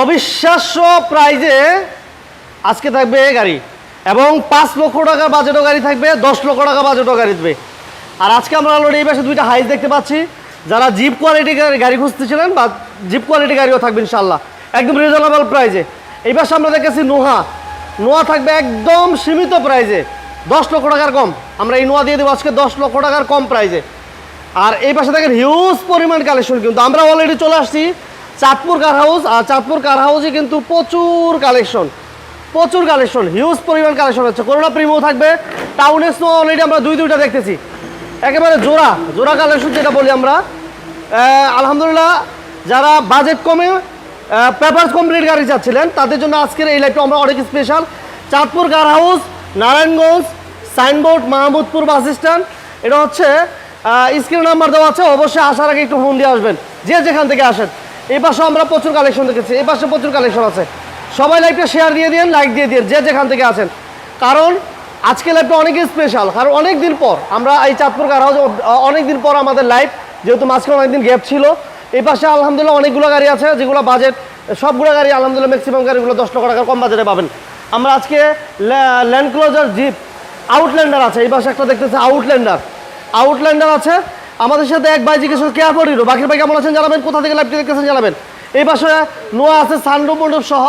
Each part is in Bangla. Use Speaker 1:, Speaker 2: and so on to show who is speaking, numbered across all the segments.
Speaker 1: অবিশ্বাস্য প্রাইজে আজকে থাকবে গাড়ি। এবং পাঁচ লক্ষ টাকার বাজেটও গাড়ি থাকবে, দশ লক্ষ টাকা বাজেটও গাড়ি থাকবে। আর আজকে আমরা অলরেডি এই পাশে দুইটা হাইস দেখতে পাচ্ছি। যারা জিপ কোয়ালিটি গাড়ি খুঁজতেছিলেন বা জিপ কোয়ালিটি গাড়িও থাকবে ইনশাল্লাহ একদম রিজনেবল প্রাইজে এই পাশে আমরা দেখেছি নোহা। নোয়া থাকবে একদম সীমিত প্রাইজে দশ লক্ষ টাকার কম। আমরা এই নোয়া দিয়ে দেবো আজকে দশ লক্ষ টাকার কম প্রাইজে আর এই পাশে দেখেন হিউজ পরিমাণ কালেকশন কিন্তু। আমরা অলরেডি চলে আসছি চাঁদপুর কার হাউস আর চাঁদপুর কার হাউসে কিন্তু প্রচুর কালেকশন প্রচুর কালেকশন হিউজ পরিমাণ কালেকশন হচ্ছে করোনা প্রিমিও থাকবে টাউনে স্নো অলরেডি আমরা দুই দুইটা দেখতেছি। একেবারে জোড়া জোড়া কালেকশন যেটা বলি আমরা। আলহামদুলিল্লাহ, যারা বাজেট কমে পেপার কমপ্লিট গাড়ি চাচ্ছিলেন, তাদের জন্য আজকের এই লাইভটা আমরা অনেক special Chandpur car house Narayanganj signboard Mahmudpur bus stand এটা হচ্ছে স্ক্রিন নাম্বার দেওয়া আছে, অবশ্যই আসার আগে একটু ফোন দিয়ে আসবেন। যে যেখান থেকে আসেন। এই পাশে আমরা প্রচুর কালেকশন দেখেছি, এই পাশে প্রচুর কালেকশন আছে। সবাই লাইভটা শেয়ার দিয়ে দিন লাইক দিয়ে দিন যে যেখান থেকে আছেন। কারণ আজকে লাইভটা অনেক স্পেশাল কারণ অনেক দিন পর আমরা এই চাঁদপুর কার অনেক দিন পর আমাদের লাইভ যেহেতু মাঝখানে অনেকদিন গ্যাপ ছিল। এই পাশে আলহামদুলিল্লাহ অনেকগুলো গাড়ি আছে, যেগুলো বাজেট সবগুলো গাড়ি আলহামদুলিল্লাহ ম্যাক্সিমাম গাড়িগুলো দশ লক্ষ টাকার কম বাজেটে পাবেন। আমরা আজকে ল্যান্ড ক্লোজার জিপ আউটল্যান্ডার আছে, এই পাশে একটা দেখতেছে আউটল্যান্ডার আউটল্যান্ডার আছে আমাদের সাথে এক ভাই জিজ্ঞেস করে কেয়া পড়িল বাকির ভাই কেমন আছেন জানাবেন? কোথা থেকে লাইভটি দেখতেছেন জানাবেন? এই পাশে নোয়া আছে সানডুপ মণ্ডপ সহ।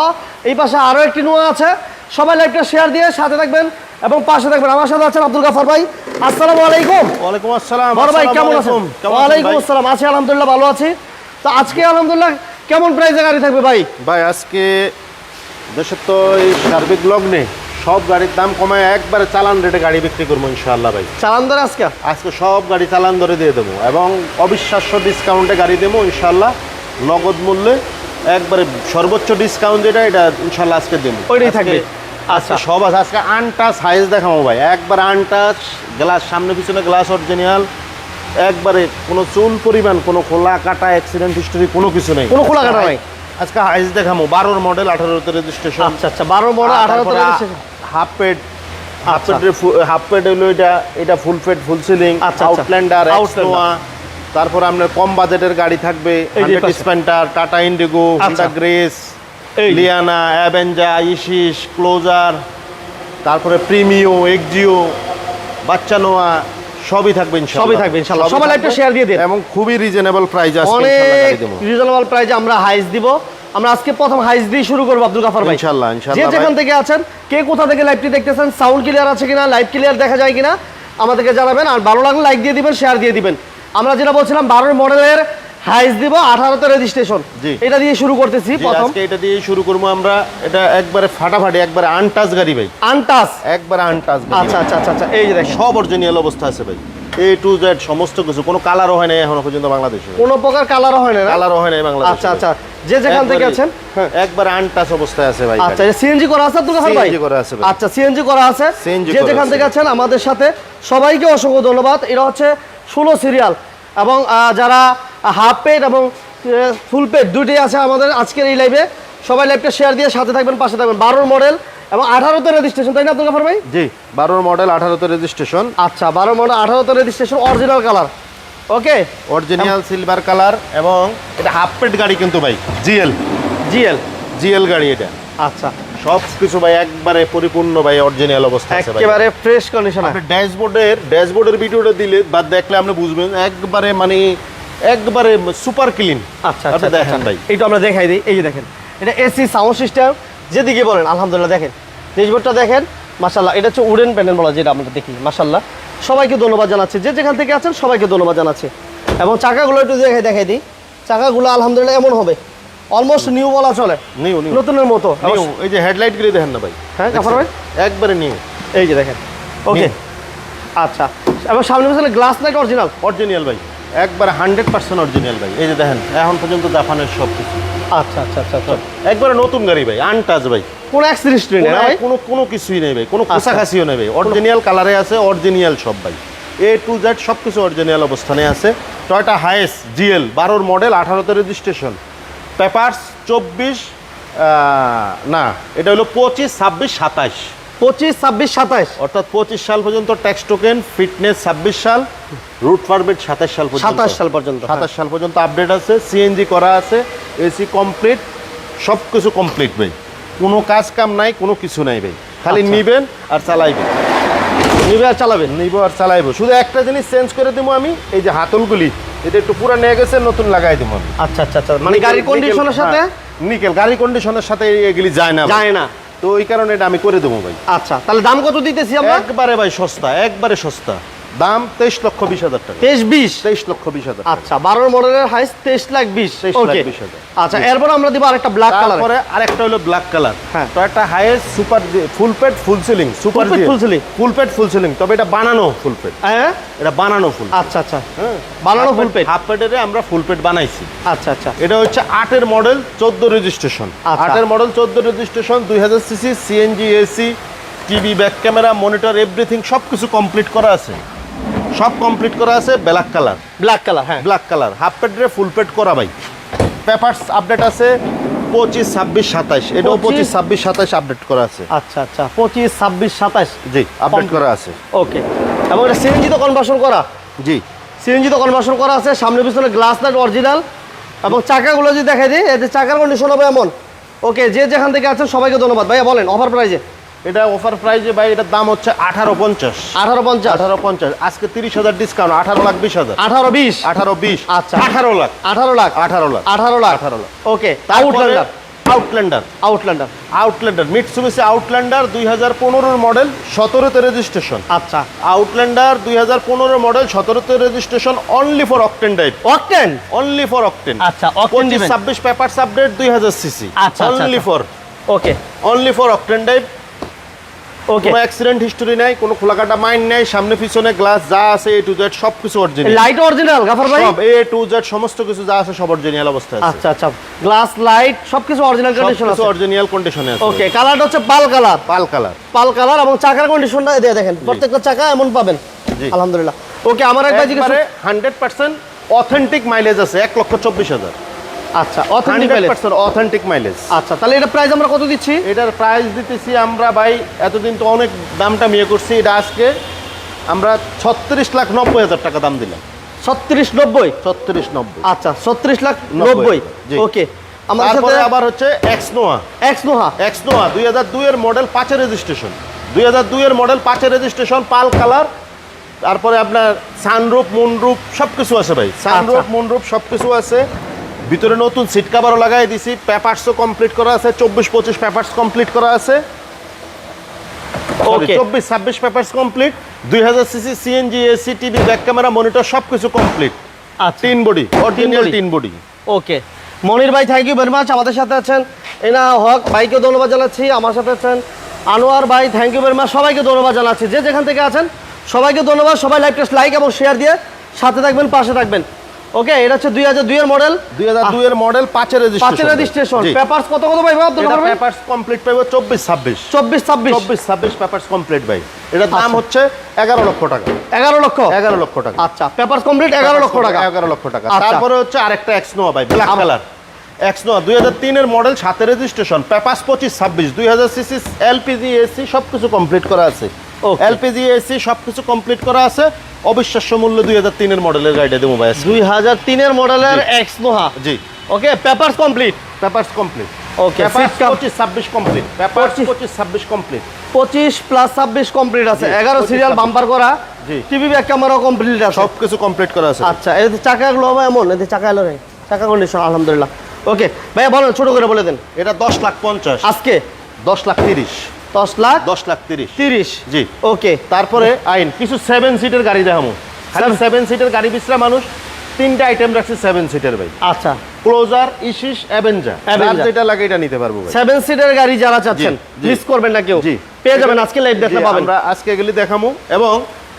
Speaker 1: এই পাশে আরও একটি নোয়া আছে। সবাই লাইভটা শেয়ার দিয়ে সাথে থাকবেন এবং পাশে থাকবেন। আমার সাথে আছেন আব্দুল গাফার ভাই। আসসালামু আলাইকুম।
Speaker 2: ওয়ালাইকুম আসসালাম।
Speaker 1: বড় ভাই কেমন। আছেন? ওয়ালাইকুম? আসসালাম। আছি আলহামদুলিল্লাহ ভালো আছি। তো আজকে আলহামদুলিল্লাহ কেমন প্রাইসে গাড়ি থাকবে ভাই?
Speaker 2: ভাই আজকে দেশের তো এই সার্বিক লগ্নে সব গাড়ির দাম কমায় একবারে চালান রেটে গাড়ি বিক্রি করব ইনশাআল্লাহ ভাই।
Speaker 1: চালান ধরে আজকে?
Speaker 2: আজকে সব গাড়ি চালান ধরে দিয়ে দেবো এবং অবিশ্বাস্য ডিসকাউন্টে গাড়ি দেবো ইনশাআল্লাহ। নগদ মূল্যে একবারে সর্বোচ্চ ডিসকাউন্ট যেটা এটা ইনশাআল্লাহ আজকে দেবো।
Speaker 1: ওইটাই থাকবে।
Speaker 2: আচ্ছা। সব আছে। আজকে আনটাচ সাইজ দেখাবো ভাই। একবার আনটাচ গ্লাস সামনে পিছনে গ্লাস অরিজিনাল একবারে কোনো চুল পরিমাণ কোনো খোলা কাটা অ্যাক্সিডেন্ট হিস্টোরি কোনো কিছু নেই।
Speaker 1: কোনো খোলা কাটা নাই?
Speaker 2: আজকে হাইজ দেখামো বারোর মডেল আঠারোতে রেজিস্ট্রেশন
Speaker 1: আচ্ছা আচ্ছা। বারো বড় আঠারো
Speaker 2: হাফ পেড হাফ। পেডের হাফ পেড হলো এটা এটা full paid full ceiling. Outlander. তারপর আপনার কম বাজেটের গাড়ি থাকবে। স্পেন্টার Tata Indigo. Honda Grace Liana Avanza Isis closure তারপরে প্রিমিও এক্সিও বাচ্চা নোয়া সবই থাকবে
Speaker 1: সবই থাকবে ইনশাআল্লাহ।
Speaker 2: সবাই
Speaker 1: লাইভটা
Speaker 2: থাকবে
Speaker 1: share দিয়ে দিন।
Speaker 2: এবং খুবই রিজনেবল প্রাইস আছে
Speaker 1: অনেক রিজনেবল প্রাইজে আমরা হাইস দিব আমরা আজকে প্রথম হাইস দিয়ে শুরু করব আব্দুল গাফার ভাই।
Speaker 2: ইনশাআল্লাহ, ইনশাআল্লাহ
Speaker 1: যে যেখান থেকে আছেন কে কোথা থেকে লাইভটি দেখতেছেন সাউন্ড ক্লিয়ার আছে কিনা লাইভ ক্লিয়ার দেখা যায় কিনা আমাদেরকে জানাবেন। আর ভালো লাগলে লাইক দিয়ে দিবেন শেয়ার দিয়ে দিবেন। আমরা যেটা বলছিলাম বারোর মডেলের হাইস দিব আঠারোতে রেজিস্ট্রেশন। এটা দিয়ে শুরু করতেছি প্রথম।
Speaker 2: এটা দিয়ে শুরু করব আমরা। এটা একবারে ফাটাফাটি একবারে আনটাচ গাড়ি ভাই।
Speaker 1: আনটাস
Speaker 2: একবারে আনটাচ
Speaker 1: আচ্ছা আচ্ছা আচ্ছা আচ্ছা এই যে
Speaker 2: সব অরিজিনাল অবস্থা আছে ভাই। এ টু জেড সমস্ত কিছু। কোনো কালারও হয় না এখনও পর্যন্ত বাংলাদেশে।
Speaker 1: কোনো প্রকার কালারও হয় না?
Speaker 2: কালারও হয় না বাংলাদেশে।
Speaker 1: আচ্ছা আচ্ছা। যে যেখান থেকে আছেন? হ্যাঁ।
Speaker 2: একবার আনটাচ অবস্থায় আছে ভাই
Speaker 1: আচ্ছা সিএনজি করা আছে আব্দুল ভাই?
Speaker 2: CNG করা আছে
Speaker 1: আচ্ছা সিএনজি করা আছে। যে যেখান। থেকে আছেন আমাদের সাথে সবাইকে অসংখ্য ধন্যবাদ। এটা হচ্ছে ষোলো সিরিয়াল এবং যারা হাফ পেড এবং ফুল পেড দুইটাই আছে আমাদের আজকের এই লাইভে সবাই লাইভটা শেয়ার দিয়ে সাথে থাকবেন পাশে থাকবেন। বারোর মডেল এবং আঠারোতে রেজিস্ট্রেশন তাই না আব্দুল গাফার ভাই?
Speaker 2: জি বারোর মডেল আঠারোতে রেজিস্ট্রেশন
Speaker 1: আচ্ছা বারো মডেল আঠারোতে registration original colour okay
Speaker 2: original silver colour এবং এটা হাফ পেড গাড়ি কিন্তু ভাই জিএল
Speaker 1: জিএল
Speaker 2: জিএল গাড়ি এটা।
Speaker 1: আচ্ছা।
Speaker 2: সব কিছু ভাই একবারে পরিপূর্ণ ভাই অরিজিনাল অবস্থা আছে ভাই।
Speaker 1: একেবারে ফ্রেশ কন্ডিশন
Speaker 2: আপনি ড্যাশবোর্ডের ড্যাশবোর্ডের ভিডিওটা দিলে বা দেখলে আপনি বুঝবেন একবারে মানে একবারে সুপার ক্লিন
Speaker 1: আচ্ছা আচ্ছা
Speaker 2: দেখেন
Speaker 1: আচ্ছা।
Speaker 2: ভাই।
Speaker 1: এইটা আমরা দেখাই দিই এই যে দেখেন। এটা এসি সাউন্ড সিস্টেম যেদিকে বলেন আলহামদুলিল্লাহ দেখেন। ড্যাশবোর্ডটা দেখেন মাশাল্লাহ এটা হচ্ছে উডেন প্যানেল বলা যেটা আমরা দেখি মাশাল্লাহ সবাইকে ধন্যবাদ জানাচ্ছি যে যেখান থেকে আছেন সবাইকে ধন্যবাদ জানাচ্ছি। এবং চাকাগুলো একটু দেখে দেখাই দিই। চাকাগুলো আলহামদুলিল্লাহ এমন হবে অলমোস্ট নিউ বলা চলে।
Speaker 2: নিউ নিউ
Speaker 1: নতুনের মতো।
Speaker 2: এই যে হেডলাইট গুলি দেখেন না ভাই?
Speaker 1: হ্যাঁ, ভাই?
Speaker 2: একবারে নিউ
Speaker 1: এই যে দেখেন। ওকে আচ্ছা। এবং সামনে পিছনে গ্লাস লাইট অরিজিনাল
Speaker 2: অরিজিনাল ভাই। একবারে হান্ড্রেড পার্সেন্ট অরিজিনাল ভাই। এই যে দেখেন এখন পর্যন্ত জাপানের সব কিছু
Speaker 1: আচ্ছা আচ্ছা আচ্ছা আচ্ছা।
Speaker 2: একবারে নতুন গাড়ি ভাই আনটাচ ভাই।
Speaker 1: কোনো অ্যাক্সিডেন্ট নেই ভাই?
Speaker 2: কোনো কোনো কিছুই নেই ভাই কোনো
Speaker 1: আচ্ছা।
Speaker 2: কোষাকাছিও নেই ভাই। অরিজিনাল কালারে আছে অরিজিনাল সব ভাই। এ টু জেড সব কিছু অরিজিনাল অবস্থানে আছে। টয়টা হাইস জিএল বারোর মডেল আঠারোতে রেজিস্ট্রেশন পেপারস চব্বিশ না এটা হলো পঁচিশ ছাব্বিশ সাতাশ
Speaker 1: পঁচিশ ছাব্বিশ সাতাইশ।
Speaker 2: অর্থাৎ পঁচিশ সাল পর্যন্ত ট্যাক্স টোকেন ফিটনেস ছাব্বিশ সাল রুট পারমিট সাতাশ সাল পর্যন্ত।
Speaker 1: সাতাশ সাল পর্যন্ত হ্যাঁ।
Speaker 2: সাতাশ সাল পর্যন্ত আপডেট আছে সিএনজি করা আছে এসি কমপ্লিট সব কিছু কমপ্লিট ভাই। কোনো কাজ কাম নাই কোনো কিছু নাই ভাই। খালি
Speaker 1: আচ্ছা।
Speaker 2: নিবেন আর চালাইবেন।
Speaker 1: নিবে আর চালাবেন?
Speaker 2: নিব আর চালাইবো। শুধু একটা জিনিস চেঞ্জ করে দেবো আমি এই যে হাতলগুলি এটা একটু পুরো নিয়ে গেছে নতুন লাগাই দেবো আমি।
Speaker 1: আচ্ছা আচ্ছা আচ্ছা। মানে গাড়ির কন্ডিশনের সাথে?
Speaker 2: নিকেল গাড়ি কন্ডিশনের সাথে এগুলি যায় না
Speaker 1: যায় না।
Speaker 2: তো ওই কারণে এটা আমি করে দেবো ভাই।
Speaker 1: আচ্ছা তাহলে দাম কত দিতেছি আমরা?
Speaker 2: একবারে ভাই সস্তা একবারে সস্তা। দাম তেইশ লক্ষ বিশ হাজার টাকা।
Speaker 1: তেইশ বিশ?
Speaker 2: তেইশ লক্ষ বিশ হাজার
Speaker 1: আচ্ছা বারোর মডেলের হাইস তেইশ লাখ বিশ।
Speaker 2: 23 লাখ 20 হাজার।
Speaker 1: আচ্ছা এরপর আমরা দিব আরেকটা ব্ল্যাক কালার
Speaker 2: তারপরে আরেকটা হলো ব্ল্যাক কালার
Speaker 1: হ্যাঁ।
Speaker 2: তো একটা highest super full paid full ceiling super
Speaker 1: pad, full
Speaker 2: full paid full ceiling তবে এটা বানানো ফুল পেড
Speaker 1: হ্যাঁ?
Speaker 2: এটা বানানো ফুল
Speaker 1: আচ্ছা আচ্ছা।
Speaker 2: হ্যাঁ।
Speaker 1: বানানো ফুল পেড
Speaker 2: হাফ পেডের আমরা ফুল পেড বানাইছি।
Speaker 1: আচ্ছা আচ্ছা।
Speaker 2: এটা হচ্ছে আটের মডেল চোদ্দ রেজিস্ট্রেশন
Speaker 1: আচ্ছা।
Speaker 2: আটের মডেল চোদ্দ রেজিস্ট্রেশন দুই হাজার CC CNG AC TV back camera monitor everything সব কিছু কমপ্লিট করা আছে। সব কমপ্লিট করা আছে ব্ল্যাক কালার
Speaker 1: ব্ল্যাক কালার হ্যাঁ।
Speaker 2: ব্ল্যাক কালার হাফ পেডে ফুল পেড করা ভাই। পেপারস আপডেট আছে পঁচিশ ছাব্বিশ সাতাইশ। এটাও পঁচিশ। ছাব্বিশ সাতাইশ আপডেট করা আছে।
Speaker 1: আচ্ছা আচ্ছা পঁচিশ ছাব্বিশ সাতাশ
Speaker 2: জি আপডেট করা আছে।
Speaker 1: ওকে এবং এটা সিএনজি তো কনভার্সন করা?
Speaker 2: জি।
Speaker 1: সিএনজি তো কনভার্সন করা আছে সামনে পিছনে গ্লাস লাইট অরিজিনাল এবং চাকাগুলো যদি দেখাই দিই এতে চাকার কন্ডিশন হবে এমন। ওকে যে যেখান থেকে আছেন সবাইকে ধন্যবাদ। ভাইয়া বলেন অফার প্রাইজে
Speaker 2: এটা অফার প্রাইজে ভাই এটার দাম হচ্ছে আঠারো পঞ্চাশ।
Speaker 1: আঠারো পঞ্চাশ?
Speaker 2: আঠারো পঞ্চাশ। আজকে তিরিশ হাজার ডিসকাউন্ট আঠারো লাখ বিশ হাজার।
Speaker 1: আঠারো বিশ?
Speaker 2: আঠারো বিশ।
Speaker 1: আচ্ছা।
Speaker 2: আঠারো লাখ।
Speaker 1: আঠারো লাখ?
Speaker 2: আঠারো লাখ।
Speaker 1: আঠারো লাখ?
Speaker 2: আঠারো lakh.
Speaker 1: Okay Outlander
Speaker 2: Outlander
Speaker 1: Outlander
Speaker 2: Outlander Mitsubishi Outlander দুই হাজার পনেরোর মডেল সতেরোতে রেজিস্ট্রেশন
Speaker 1: আচ্ছা।
Speaker 2: আউটল্যান্ডার দুই হাজার পনেরো model সতেরোতে registration only for octane type
Speaker 1: octane
Speaker 2: only for octane
Speaker 1: আচ্ছা,
Speaker 2: পঁচিশ ছাব্বিশ পেপারস আপডেট দুই হাজার সিসি
Speaker 1: আচ্ছা,
Speaker 2: only. For
Speaker 1: okay
Speaker 2: only for octane type
Speaker 1: okay
Speaker 2: কোনো অ্যাক্সিডেন্ট হিস্টোরি নাই কোনো খোলাকাটা মাইন্ড নাই সামনে পিছনে গ্লাস যা আছে এ টু জেড সব অরিজিনাল
Speaker 1: লাইট অরিজিনাল গাফার ভাই?
Speaker 2: সব এ টু জেড সমস্ত কিছু যা আছে সব অরিজিনাল অবস্থায় আছে।
Speaker 1: আচ্ছা আচ্ছা। গ্লাস লাইট সবকিছু অরিজিনাল কন্ডিশন আছে।
Speaker 2: অরিজিনাল কন্ডিশনে আছে।
Speaker 1: ওকে কালারটা হচ্ছে pearl colour
Speaker 2: pearl colour
Speaker 1: pearl colour এবং চাকার কন্ডিশনটা দিয়ে দেখেন প্রত্যেকটা চাকা এমন পাবেন। আলহামদুলিল্লাহ। ওকে আমার একবার জিজ্ঞেস
Speaker 2: একবারে হান্ড্রেড পার্সেন্ট অথেন্টিক মাইলেজ আছে এক লক্ষ চব্বিশ হাজার।
Speaker 1: আচ্ছা অথেন্টিক
Speaker 2: পার্সেন্ট অথেন্টিক মাইলেজ
Speaker 1: আচ্ছা তাহলে এটা প্রাইস আমরা কত দিচ্ছি?
Speaker 2: এটার প্রাইস দিতেছি আমরা ভাই এতদিন তো অনেক দামটা মিয়ে করছি এটা আজকে আমরা ছত্রিশ লাখ নব্বই হাজার টাকা দাম দিলাম।
Speaker 1: ছত্রিশ নব্বই?
Speaker 2: ছত্রিশ নব্বই।
Speaker 1: আচ্ছা ছত্রিশ লাখ
Speaker 2: নব্বই,
Speaker 1: ওকে আমার সাথে
Speaker 2: আবার হচ্ছে এক্সনোয়া
Speaker 1: এক্স নোহা
Speaker 2: এক্সনোয়া দুই হাজার দুইয়ের মডেল পাঁচের রেজিস্ট্রেশন দুই হাজার দুইয়ের মডেল পাঁচের রেজিস্ট্রেশন পাল কালার তারপরে আপনার সানরুপ মুনরুপ সব কিছু আছে ভাই। সানরুপ। মুনরুপ সব কিছু আছে। ভিতরে নতুন সিট কাভারও লাগাই দিছি। পেপারসও কমপ্লিট করা আছে চব্বিশ পঁচিশ পেপারস কমপ্লিট করা আছে।
Speaker 1: ওকে
Speaker 2: চব্বিশ ছাব্বিশ পেপারস কমপ্লিট দুই হাজার CC CNG AC TV back camera monitor সব কিছু কমপ্লিট তিন বডি অরিজিনাল তিন বডি
Speaker 1: ওকে মনির ভাই থ্যাংক ইউ ভেরি মাচ আমাদের সাথে আছেন এনা হক ভাইকে ধন্যবাদ জানাচ্ছি। আমার সাথে আছেন আনোয়ার ভাই থ্যাংক ইউ ভেরি মাচ সবাইকে ধন্যবাদ জানাচ্ছি। যে যেখান থেকে আছেন সবাইকে ধন্যবাদ। সবাই লাইভ লাইক এবং শেয়ার দিয়ে সাথে থাকবেন পাশে থাকবেন। ওকে এটা হচ্ছে দুই হাজার দুইয়ের মডেল
Speaker 2: দুই হাজার দুইয়ের মডেল পাঁচের রেজিস্ট্রেশন
Speaker 1: পাঁচের রেজিস্ট্রেশন পেপারস কত কত পাইবো আব্দুল
Speaker 2: এটা
Speaker 1: ভাই
Speaker 2: পেপারস কমপ্লিট পাইবো চব্বিশ ছাব্বিশ।
Speaker 1: চব্বিশ ছাব্বিশ।
Speaker 2: চব্বিশ ছাব্বিশ পেপারস কমপ্লিট ভাই। এটার দাম
Speaker 1: আচ্ছা।
Speaker 2: হচ্ছে এগারো লক্ষ টাকা।
Speaker 1: এগারো লক্ষ?
Speaker 2: এগারো লক্ষ টাকা।
Speaker 1: আচ্ছা পেপারস কমপ্লিট এগারো লক্ষ টাকা।
Speaker 2: এগারো লক্ষ টাকা।
Speaker 1: আচ্ছা।
Speaker 2: তারপরে হচ্ছে আরেকটা এক্সনোয়া ভাই ব্ল্যাক কালার এক্সনোয়া দুই হাজার তিনের মডেল সাথে রেজিস্ট্রেশন পেপারস পঁচিশ ছাব্বিশ দুই হাজার সিসি এলপিজি এসি সব কিছু কমপ্লিট করা আছে. এলপিজি এসি সব কিছু কমপ্লিট করা আছে। অবিশ্বাস্য মূল্য দুই হাজার তিনের মডেলের গাড়িটা দেবো ভাই
Speaker 1: দুই হাজার তিনের মডেলের। X Noah
Speaker 2: G.
Speaker 1: Okay papers complete
Speaker 2: papers complete পঁচিশ ছাব্বিশ কমপ্লিট পেপারস
Speaker 1: 25
Speaker 2: পঁচিশ ছাব্বিশ কমপ্লিট
Speaker 1: পঁচিশ প্লাস ছাব্বিশ কমপ্লিট আছে। এগারো সিরিয়াল বাম্পার করা।
Speaker 2: জি।
Speaker 1: টিভি ব্যাক ক্যামেরাও কমপ্লিট আছে।
Speaker 2: সব কিছু কমপ্লিট করা আছে।
Speaker 1: আচ্ছা এতে চাকাগুলো হবে এমন? এতে চাকা এলো চাকা কন্ডিশন আলহামদুলিল্লাহ। ওকে ভাইয়া বলেন ছোট করে বলে দেন।
Speaker 2: এটা দশ লাখ পঞ্চাশ।
Speaker 1: আজকে?
Speaker 2: দশ লাখ তিরিশ।
Speaker 1: দশ লাখ
Speaker 2: দশ লাখ তিরিশ।
Speaker 1: তিরিশ।
Speaker 2: জি।
Speaker 1: ওকে
Speaker 2: তারপরে আইন কিছু সেভেন সিটের গাড়ি দেখামো। সেভেন সিটের গাড়ি বিচরা মানুষ তিনটা আইটেম রাখছে সেভেন সিটের ভাই।
Speaker 1: আচ্ছা।
Speaker 2: ক্লোজার ইশিস অ্যাভেঞ্জার
Speaker 1: Avenger।
Speaker 2: যেটা লাগে এটা নিতে পারব ভাই।
Speaker 1: সেভেন সিটের গাড়ি যারা চাচ্ছেন। মিস করবেন না কেউ।
Speaker 2: জি।
Speaker 1: পেয়ে যাবেন আজকে লাইভ দেখলে
Speaker 2: জি,
Speaker 1: পাবেন।
Speaker 2: আমরা আজকে গেলে দেখামো। এবং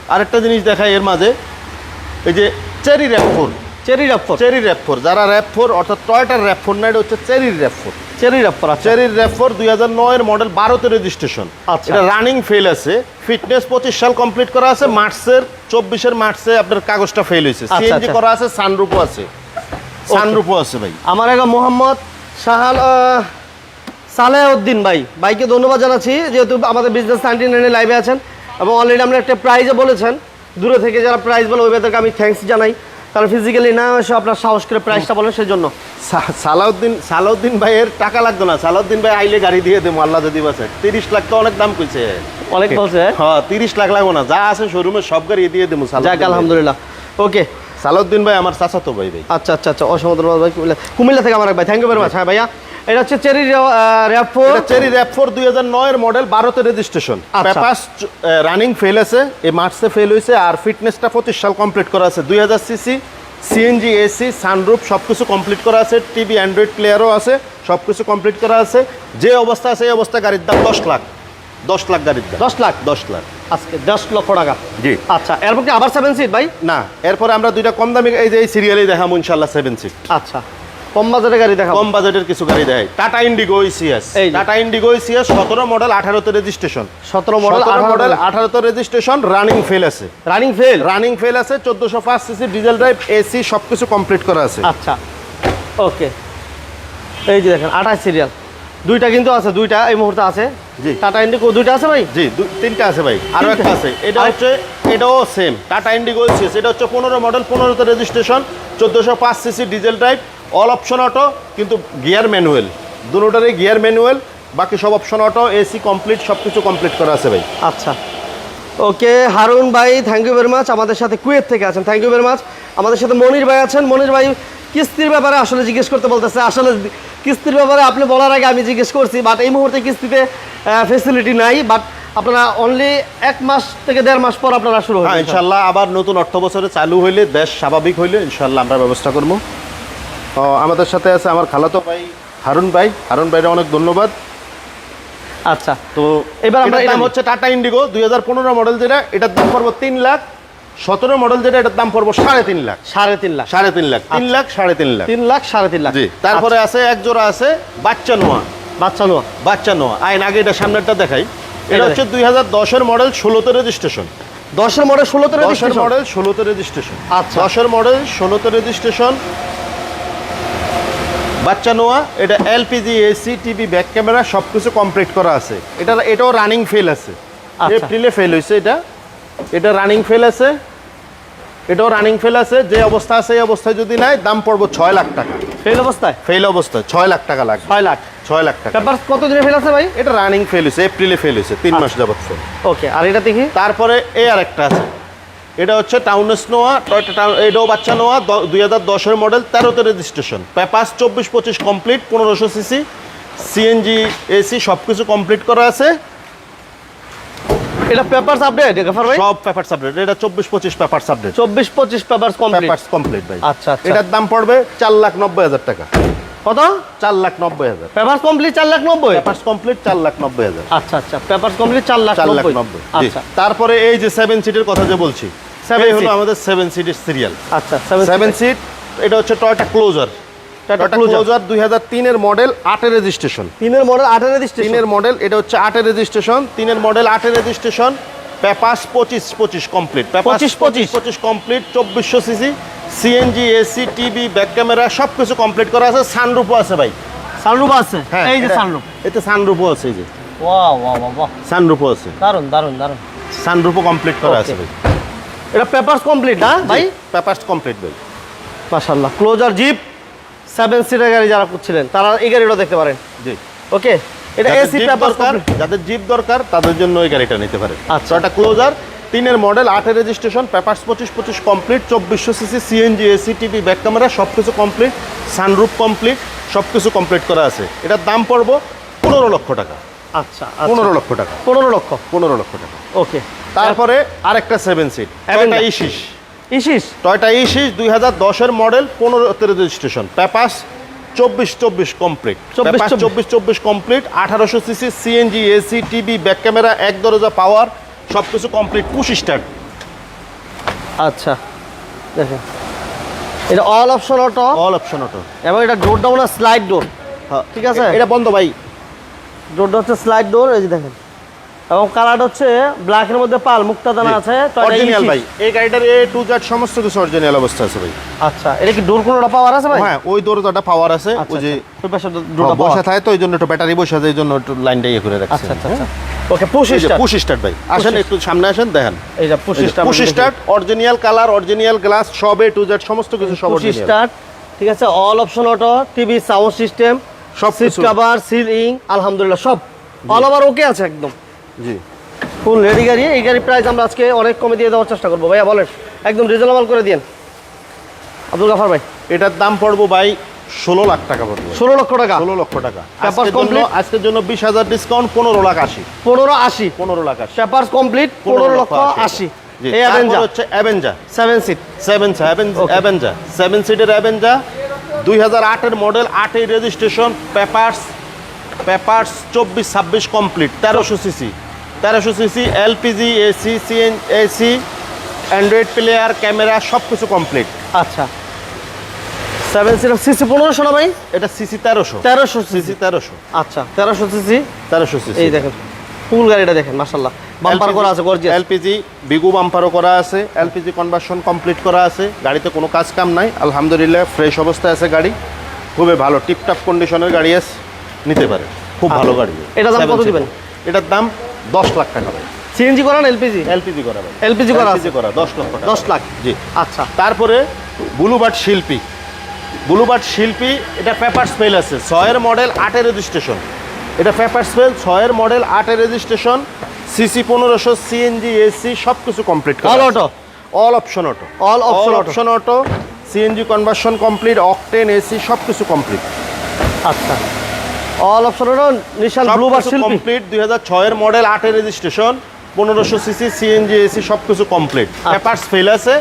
Speaker 2: আরেকটা জিনিস দেখাই এর মাঝে এই যে Chery RAV four
Speaker 1: Chery RAV four
Speaker 2: Chery RAV four যারা র্যাপ ফোর অর্থাৎ টয়টার র্যাপ ফোর না এটা হচ্ছে চেরির RAV four
Speaker 1: Chery RAV four আচ্ছা
Speaker 2: চেরির র্যাপ ফোর দুই হাজার নয়ের মডেল বারোতে রেজিস্ট্রেশন।
Speaker 1: আচ্ছা।
Speaker 2: এটা রানিং ফেল আছে। ফিটনেস পঁচিশ সাল কমপ্লিট করা আছে। মার্চের চব্বিশের মার্চে আপনার কাগজটা ফেল হয়েছে।
Speaker 1: আচ্ছা,
Speaker 2: সিএনজি
Speaker 1: আচ্ছা।
Speaker 2: করা আছে সানরুপও আছে। সানরুপও আছে ভাই।
Speaker 1: আমার এক মোহাম্মদ শাহাল আহ, ভাই। ভাইকে ধন্যবাদ জানাচ্ছি যেহেতু আমাদের বিজনেস নাইনটি নাইনে লাইভে আছেন। এবং অলরেডি আমরা একটা প্রাইজে বলেছেন। দূরে থেকে যারা প্রাইজ বলে ওই তাদেরকে আমি থ্যাঙ্কস জানাই। কারণ ফিজিক্যালি না এসে আপনার সাহস করে প্রাইসটা বলেন সেই জন্য
Speaker 2: সালাউদ্দিন সালাউদ্দিন ভাইয়ের টাকা লাগতো না। সালাউদ্দিন ভাই আইলে গাড়ি দিয়ে দেবো আল্লাহ যদি বাসে তিরিশ লাখ তো অনেক দাম কইছে।
Speaker 1: অনেক বলছে?
Speaker 2: হ্যাঁ তিরিশ লাখ লাগবো না। যা আছে শোরুমে সব গাড়ি দিয়ে দেবো
Speaker 1: যাক আলহামদুলিল্লাহ। ওকে।
Speaker 2: সালাউদ্দিন ভাই আমার চাচাতো ভাই ভাই।
Speaker 1: আচ্ছা আচ্ছা আচ্ছা অসমাদ ভাই। কুমিল্লা কুমিল্লা থেকে আমার ভাই। থ্যাংক ইউ ভেরি মাচ হ্যাঁ ভাইয়া। এটা হচ্ছে Chery RAV four
Speaker 2: Chery RAV four দুই হাজার নয়ের মডেল বারোতে রেজিস্ট্রেশন।
Speaker 1: আচ্ছা।
Speaker 2: পেপাস রানিং ফেল আছে এই মার্চে ফেল হয়েছে আর ফিটনেসটা পঁচিশ সাল কমপ্লিট করা আছে। দুই হাজার সিসি সিএনজি এসি সানরুফ সব কিছু কমপ্লিট করা আছে। টিভি অ্যান্ড্রয়েড প্লেয়ারও আছে সব কিছু কমপ্লিট করা আছে। যে অবস্থা আছে এই অবস্থা গাড়ির দাম দশ লাখ। দশ লাখ গাড়ির দাম।
Speaker 1: দশ লাখ?
Speaker 2: দশ লাখ।
Speaker 1: আজকে দশ লক্ষ টাকা।
Speaker 2: জি।
Speaker 1: আচ্ছা এরপর কি আবার সেভেন সিট ভাই?
Speaker 2: না এরপরে আমরা দুইটা কম দামি এই যে এই সিরিয়ালেই দেখাবো ইনশাল্লাহ সেভেন সিট
Speaker 1: আচ্ছা। কম বাজারের গাড়ি দেখাবো।
Speaker 2: কম বাজেটের কিছু গাড়ি দেয় টাটা ইন্ডিগো ইসিএস
Speaker 1: এই
Speaker 2: টাটা ইন্ডিগো ইসিএস সতেরো মডেল আঠারোতে রেজিস্ট্রেশন
Speaker 1: সতেরো মডেল
Speaker 2: মডেল
Speaker 1: আঠারো
Speaker 2: মডেল
Speaker 1: মডেল
Speaker 2: আঠারোতে রেজিস্ট্রেশন রানিং ফেল আছে।
Speaker 1: রানিং ফেল
Speaker 2: রানিং ফেল আছে চোদ্দোশো পাঁচ সিসি ডিজেল ড্রাইভ এসি সব কিছু কমপ্লিট করা আছে।
Speaker 1: আচ্ছা। ওকে এই যে দেখেন আঠাশ সিরিয়াল দুইটা কিন্তু আছে দুইটা এই মুহূর্তে আছে।
Speaker 2: জি।
Speaker 1: টাটা ইন্ডিকো দুইটা আছে ভাই?
Speaker 2: জি তিনটা আছে ভাই। আরও একটা আছে। এটা হচ্ছে এটাও সেম টাটা ইন্ডিগো ইসিএস এটা হচ্ছে পনেরো মডেল পনেরোতে রেজিস্ট্রেশন চোদ্দোশো পাঁচ CC diesel drive all option auto কিন্তু গিয়ার ম্যানুয়াল দুটোটারই গিয়ার ম্যানুয়াল বাকি সব অপশন অটো এসি কমপ্লিট সব কিছু কমপ্লিট করা আছে ভাই।
Speaker 1: আচ্ছা। ওকে হারুন ভাই থ্যাংক ইউ ভেরি মাচ আমাদের সাথে কুয়েত থেকে আছেন থ্যাংক ইউ ভেরি মাচ আমাদের সাথে মনির ভাই আছেন। মনির ভাই কিস্তির ব্যাপারে আসলে জিজ্ঞেস করতে বলতেছে আসলে কিস্তির ব্যাপারে আপনি বলার আগে আমি জিজ্ঞেস করছি বাট এই মুহূর্তে কিস্তিতে ফেসিলিটি নাই বাট আপনারা অনলি এক মাস থেকে দেড় মাস পর আপনারা শুরু
Speaker 2: হ্যাঁ
Speaker 1: হবে
Speaker 2: ইনশাল্লাহ আবার নতুন অর্থ বছরে চালু হইলে দেশ স্বাভাবিক হইলে ইনশাল্লাহ আমরা ব্যবস্থা করব। আমাদের সাথে আছে আমার খালাতো ভাই হারুন ভাই। হারুন ভাইরা অনেক ধন্যবাদ।
Speaker 1: আচ্ছা
Speaker 2: তো
Speaker 1: এবার আমরা
Speaker 2: দাম হচ্ছে টাটা ইন্ডিগো দুই হাজার পনেরো মডেল যেটা এটার দাম পড়ব তিন লাখ। সতেরো মডেল যেটা এটার দাম পড়ব সাড়ে তিন লাখ।
Speaker 1: সাড়ে তিন লাখ।
Speaker 2: সাড়ে তিন লাখ। তিন লাখ সাড়ে তিন লাখ।
Speaker 1: তিন লাখ সাড়ে তিন লাখ।
Speaker 2: জি। তারপরে আছে এক জোড়া আছে বাচ্চা নোয়া।
Speaker 1: আচ্ছা, বাচ্চা নোয়া।
Speaker 2: বাচ্চা নোয়া। আইন আগে এটা সামনেরটা দেখাই। এটা
Speaker 1: এটা
Speaker 2: হচ্ছে দুই হাজার দশের মডেল ষোলোতে রেজিস্ট্রেশন
Speaker 1: দশের মডেল ষোলোতে
Speaker 2: দশের মডেল ষোলোতে রেজিস্ট্রেশন
Speaker 1: আচ্ছা।
Speaker 2: দশের মডেল ষোলোতে রেজিস্ট্রেশন বাচ্চা নোয়া এটা LPG AC TV back camera সব কিছু কমপ্লিট করা আছে। এটা এটাও রানিং ফেল আছে।
Speaker 1: আচ্ছা।
Speaker 2: এপ্রিলে ফেল হয়েছে এটা। এটা রানিং ফেল আছে। এটাও রানিং ফেল আছে। যে অবস্থা আছে এই অবস্থায় যদি নাই দাম পড়ব ছয় লাখ টাকা।
Speaker 1: ফেল অবস্থায়?
Speaker 2: ফেল অবস্থায় ছয় লাখ টাকা লাগবে।
Speaker 1: ছয় লাখ।
Speaker 2: ছয় লাখ টাকা।
Speaker 1: পেপার কত দিনে ফেল আছে ভাই?
Speaker 2: এটা রানিং ফেল হয়েছে এপ্রিলে ফেল হয়েছে তিন মাস যাবত ফেল
Speaker 1: ওকে আর এটা দেখি।
Speaker 2: তারপরে এ আর একটা আছে। এটা হচ্ছে টাউনেস নোয়া টয়টা টাউন এটাও বাচ্চা নোয়া দুই হাজার দশের মডেল তেরোতে রেজিস্ট্রেশন পেপাস চব্বিশ পঁচিশ কমপ্লিট পনেরোশো সিসি সিএনজি এসি সব কিছু কমপ্লিট করা আছে।
Speaker 1: এটা পেপারস আপডেট গাফার ভাই?
Speaker 2: সব পেপার সাবজেক্ট এটা চব্বিশ পঁচিশ পেপার সাবজেক্ট
Speaker 1: চব্বিশ পঁচিশ পেপারস কমপ্লিট
Speaker 2: পেপার কমপ্লিট ভাই।
Speaker 1: আচ্ছা, আচ্ছা।
Speaker 2: এটার দাম পড়বে চার লাখ নব্বই হাজার টাকা।
Speaker 1: কত?
Speaker 2: চার লাখ নব্বই হাজার।
Speaker 1: পেপারস কমপ্লিট চার লাখ নব্বই?
Speaker 2: পেপার কমপ্লিট চার লাখ নব্বই হাজার।
Speaker 1: আচ্ছা আচ্ছা। পেপারস কমপ্লিট চার লাখ
Speaker 2: চার লাখ
Speaker 1: নব্বই।
Speaker 2: নব্বই। জি।
Speaker 1: আচ্ছা
Speaker 2: তারপরে এই যে সেভেন সিটের কথা যে বলছি এই হলো আমাদের সেভেন সিটের সিরিয়াল
Speaker 1: আচ্ছা সেভেন
Speaker 2: সেভেন সিট এটা হচ্ছে টয়টা ক্লোজার টয়টা ক্লোজার দুই হাজার তিনের মডেল আটের রেজিস্ট্রেশন
Speaker 1: তিনের মডেল আঠারো রেজিস্ট্রেশন
Speaker 2: তিনের মডেল এটা হচ্ছে আটের রেজিস্ট্রেশন তিনের মডেল আটের রেজিস্ট্রেশন পেপাস পঁচিশ পঁচিশ কমপ্লিট
Speaker 1: 25
Speaker 2: পঁচিশ পঁচিশ কমপ্লিট চব্বিশশো CC CNG AC TV back camera সব কিছু কমপ্লিট করা আছে। সানরুফও আছে ভাই।
Speaker 1: সানরুফ আছে? এই যে
Speaker 2: এটা-
Speaker 1: সানরুফ
Speaker 2: এতে সানরুফও আছে এই যে।
Speaker 1: ওয়াও ওয়াও ওয়াও ওয়াও
Speaker 2: আছে।
Speaker 1: দারুণ দারুণ দারুণ
Speaker 2: সানরুফও কমপ্লিট করা আছে ভাই।
Speaker 1: এটা পেপারস কমপ্লিট না? ভাই
Speaker 2: পেপাস কমপ্লিট ভাই।
Speaker 1: মাশাআল্লাহ। ক্লোজার জিপ সেভেন সিটার গাড়ি যারা করছিলেন তারা এই গাড়িটা দেখতে পারেন।
Speaker 2: জি।
Speaker 1: ওকে এটা এসি পেপারস
Speaker 2: যাদের জিপ দরকার তাদের জন্য এই গাড়িটা নিতে পারেন।
Speaker 1: আচ্ছা।
Speaker 2: ছয়টা ক্লোজার তিনের মডেল আটের রেজিস্ট্রেশন পেপারস পঁচিশ পঁচিশ কমপ্লিট চব্বিশশো CC CNG AC TV back camera সব কিছু কমপ্লিট সানরুফ কমপ্লিট সব কিছু কমপ্লিট করা আছে। এটার দাম পড়ব পনেরো লক্ষ টাকা।
Speaker 1: আচ্ছা
Speaker 2: পনেরো লক্ষ টাকা।
Speaker 1: পনেরো লক্ষ?
Speaker 2: পনেরো লক্ষ টাকা।
Speaker 1: ওকে।
Speaker 2: তারপরে আরেকটা seven seat. Toyota Isis
Speaker 1: Isis
Speaker 2: Toyota Isis দুই হাজার দশের মডেল পনেরোতে রেজিস্ট্রেশন পেপাস চব্বিশ চব্বিশ কমপ্লিট
Speaker 1: 24
Speaker 2: চব্বিশ। চব্বিশ কমপ্লিট আঠারোশো CC CNG AC TV back camera এক দরজা পাওয়ার সব কিছু কমপ্লিট পুশ স্টার্ট
Speaker 1: আচ্ছা দেখেন। এটা all option auto
Speaker 2: all option auto
Speaker 1: এবং এটা ডোর ডাউন স্লাইড ডোর ঠিক আছে?
Speaker 2: এটা বন্ধ ভাই।
Speaker 1: ডোরটা হচ্ছে স্লাইড ডোর এই যে দেখেন। এবং কালার হচ্ছে ব্ল্যাকের মধ্যে পাল মুক্তাদানা আছে তো এটা
Speaker 2: অরিজিনাল ভাই এই গাড়িটার এ টু জেড সমস্ত কিছু অরিজিনাল অবস্থা আছে ভাই।
Speaker 1: আচ্ছা এটা কি ডোর কোনোটা পাওয়ার আছে ভাই?
Speaker 2: হ্যাঁ ওই দরজাটা পাওয়ার আছে
Speaker 1: আচ্ছা
Speaker 2: ওই যে।
Speaker 1: ওই পাশে ডোরটা
Speaker 2: বসে থাকে তো ওই জন্য একটু ব্যাটারি বসে যায় এই জন্য একটু লাইনটা ইয়ে করে রাখছে
Speaker 1: আচ্ছা আচ্ছা okay push start
Speaker 2: push start ভাই আসেন একটু সামনে আসেন দেখেন।
Speaker 1: এই যে push start
Speaker 2: push start original colour original glass সব এ টু জেড সমস্ত কিছু সব
Speaker 1: পুশ স্টার্ট ঠিক আছে? All option auto TV sound system
Speaker 2: সব
Speaker 1: সিট। কভার সিলিং আলহামদুলিল্লাহ সব অল ওভার ওকে আছে একদম।
Speaker 2: জি।
Speaker 1: ফুল রেডি গাড়ি এই গাড়ির প্রাইস আমরা আজকে অনেক কমে দিয়ে দেওয়ার চেষ্টা করব। ভাইয়া বলেন একদম রিজনেবল করে দিন আব্দুল গাফার ভাই।
Speaker 2: এটার দাম পড়ব ভাই ষোলো লাখ টাকা পড়বে।
Speaker 1: ষোলো লক্ষ টাকা?
Speaker 2: ষোলো লক্ষ টাকা। আজকের জন্য বিশ হাজার ডিসকাউন্ট পনেরো লাখ আশি।
Speaker 1: পনেরো আশি।
Speaker 2: পনেরো লাখ আশি।
Speaker 1: পেপার কমপ্লিট পনেরো লক্ষ আশি। এই অ্যাভেঞ্জার
Speaker 2: হচ্ছে Avanza
Speaker 1: seven seat
Speaker 2: seven
Speaker 1: Okay.
Speaker 2: Avanza seven সিটের অ্যাভেঞ্জা দুই হাজার আটের মডেল আটের রেজিস্ট্রেশন পেপার্স পেপার্স চব্বিশ ছাব্বিশ কমপ্লিট তেরোশো সিসি। তেরোশো CC LPG AC CN AC Android player camera সব কিছু কমপ্লিট।
Speaker 1: আচ্ছা। সেভেন সিট সিসি পনেরোশো না ভাই?
Speaker 2: এটা সিসি তেরোশো।
Speaker 1: তেরোশো সিসি
Speaker 2: তেরোশো।
Speaker 1: আচ্ছা তেরোশো সিসি।
Speaker 2: তেরোশো সিসি।
Speaker 1: এই দেখেন ফুল গাড়িটা দেখেন মাসাল্লাহ বাম্পার করা আছে গর্জিয়াস
Speaker 2: এলপিজি বিগু বাম্পারও করা আছে এলপিজি কনভার্সন কমপ্লিট করা আছে গাড়িতে কোনো কাজ কাম নাই আলহামদুলিল্লাহ ফ্রেশ অবস্থায় আছে গাড়ি খুবই ভালো টিপটাপ কন্ডিশনের গাড়ি আছে নিতে পারে খুব ভালো গাড়ি
Speaker 1: এটার দাম কত দিবেন?
Speaker 2: এটার দাম দশ লাখ টাকা ভাই
Speaker 1: সিএনজি করা না এলপিজি
Speaker 2: এলপিজি করা ভাই
Speaker 1: LPG করা আছে?
Speaker 2: করা দশ লাখ টাকা।
Speaker 1: দশ লাখ?
Speaker 2: জি।
Speaker 1: আচ্ছা।
Speaker 2: তারপরে ব্লুবার্ড শিল্পী ব্লুবার্ড শিল্পী এটা পেপার স্পেল আছে ছয়ের মডেল আটের রেজিস্ট্রেশন এটা পেপার স্পেল ছয়ের মডেল আটের রেজিস্ট্রেশন সিসি পনেরোশো সিএনজি এসি সব কিছু complete
Speaker 1: all auto
Speaker 2: all option auto
Speaker 1: all auto।
Speaker 2: Option auto CNG conversion complete octane AC সব কিছু কমপ্লিট
Speaker 1: আচ্ছা। All option auto Nissan Blue Sylphy
Speaker 2: complete দুই হাজার ছয়ের মডেল আটের রেজিস্ট্রেশন পনেরোশো সিসি সিএনজি এসি সব কিছু কমপ্লিট। পেপার্স ফেল আছে।